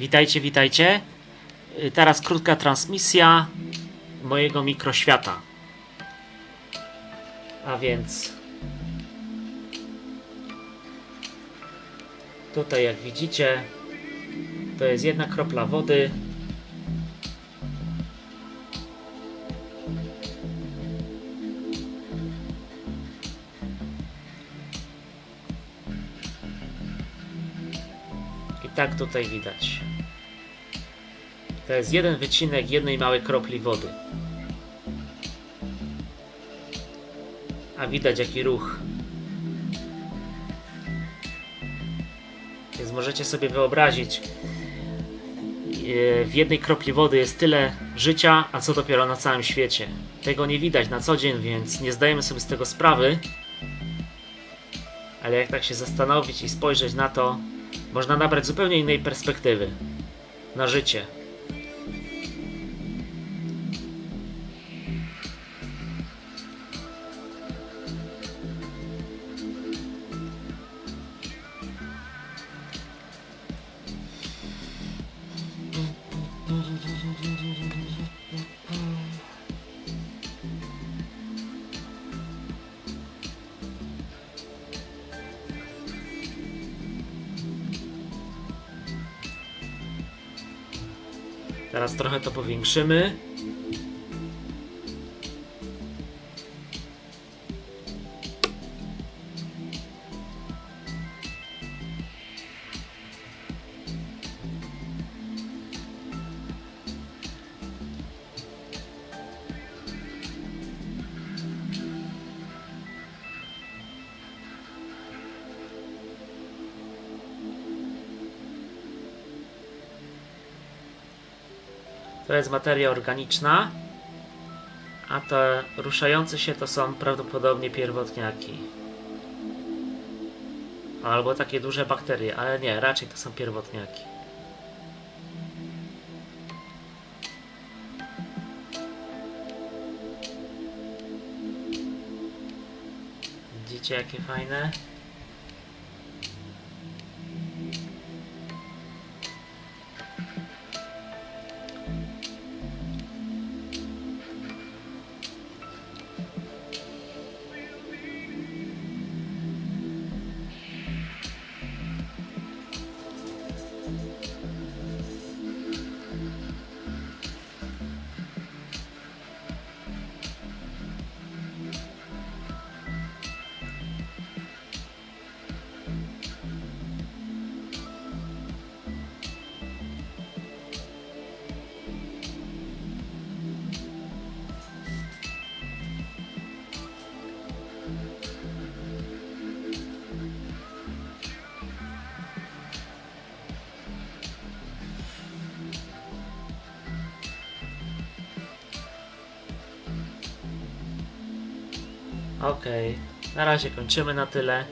Witajcie, witajcie. Y, Teraz krótka transmisja mojego mikroświata. A więc tutaj jak widzicie to jest jedna kropla wody. I tak tutaj widać. To jest jeden wycinek jednej małej kropli wody. A widać jaki ruch. Więc możecie sobie wyobrazić, e, w jednej kropli wody jest tyle życia, a co dopiero na całym świecie. Tego nie widać na co dzień, więc nie zdajemy sobie z tego sprawy. Ale jak tak się zastanowić i spojrzeć na to, można nabrać zupełnie innej perspektywy na życie. Teraz trochę to powiększymy. To jest materia organiczna, a te ruszające się to są prawdopodobnie pierwotniaki. Albo takie duże bakterie, ale nie, raczej to są pierwotniaki. Widzicie jakie fajne? Okej, na razie kończymy na tyle.